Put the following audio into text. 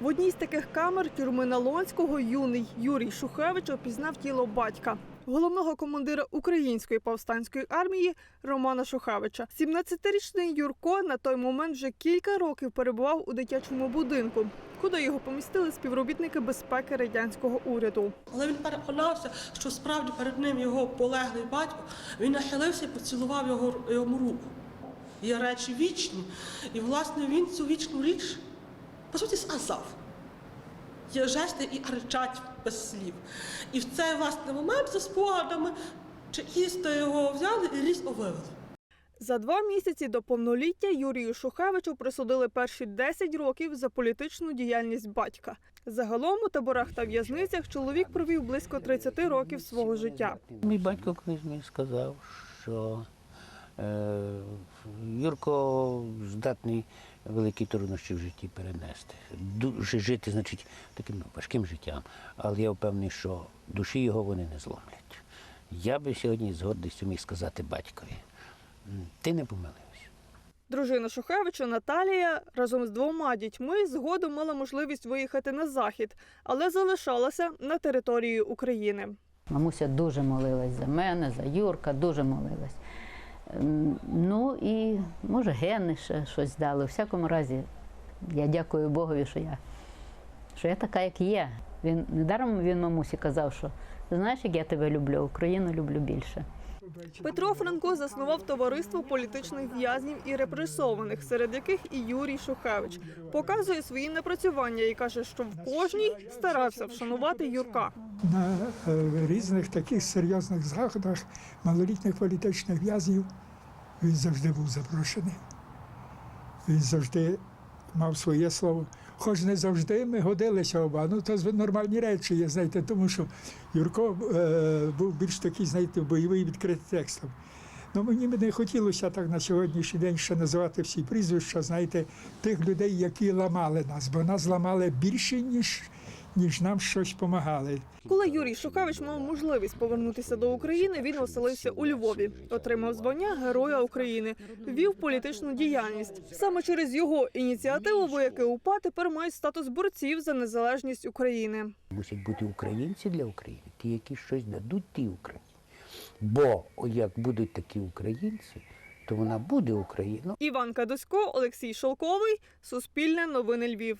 В одній з таких камер тюрми Налонського юний Юрій Шухевич опізнав тіло батька. Головного командира української повстанської армії Романа Шухевича. 17-річний Юрко на той момент вже кілька років перебував у дитячому будинку, куди його помістили співробітники безпеки радянського уряду. Але він переконався, що справді перед ним його полеглий батько, він нахилився і поцілував його йому руку. Є речі вічні, і власне він цю вічну річ по суті сказав. Є жести і речать без слів. І в цей власне момент за спогадами чекісти його взяли і ліс овивели. За два місяці до повноліття Юрію Шухевичу присудили перші 10 років за політичну діяльність батька. Загалом у таборах та в'язницях чоловік провів близько 30 років свого життя. Мій батько колись мені сказав, що Юрко здатний великі труднощі в житті перенести. Дуже жити, значить, таким ну, важким життям. Але я впевнений, що душі його вони не зломлять. Я би сьогодні з гордістю міг сказати батькові, ти не помилився. Дружина Шухевича Наталія разом з двома дітьми згодом мала можливість виїхати на захід, але залишалася на території України. Мамуся дуже молилась за мене, за Юрка, дуже молилась. Ну і може гени ще щось дали. У всякому разі, я дякую Богові, що я, що я така, як є. Він недаром він мамусі казав, що знаєш, як я тебе люблю, Україну люблю більше. Петро Франко заснував товариство політичних в'язнів і репресованих, серед яких і Юрій Шухевич. Показує свої напрацювання і каже, що в кожній старався вшанувати Юрка. На е, різних таких серйозних заходах малолітніх політичних в'язнів він завжди був запрошений. Він завжди мав своє слово. Хоч не завжди ми годилися оба. Ну, то нормальні речі є, знаєте, тому що Юрко е, був більш такий, знаєте, бойовий відкритий текстом. Ну, мені не хотілося так на сьогоднішній день ще називати всі прізвища, знаєте, тих людей, які ламали нас, бо нас ламали більше, ніж, ніж нам щось допомагали. Коли Юрій Шухевич мав можливість повернутися до України, він оселився у Львові, отримав звання Героя України, вів політичну діяльність. Саме через його ініціативу вояки УПА тепер мають статус борців за незалежність України. Мусять бути українці для України, ті, які щось дадуть тій Україні. Бо як будуть такі українці, то вона буде Україна. Іван Кадусько, Олексій Шолковий, Суспільне новини Львів.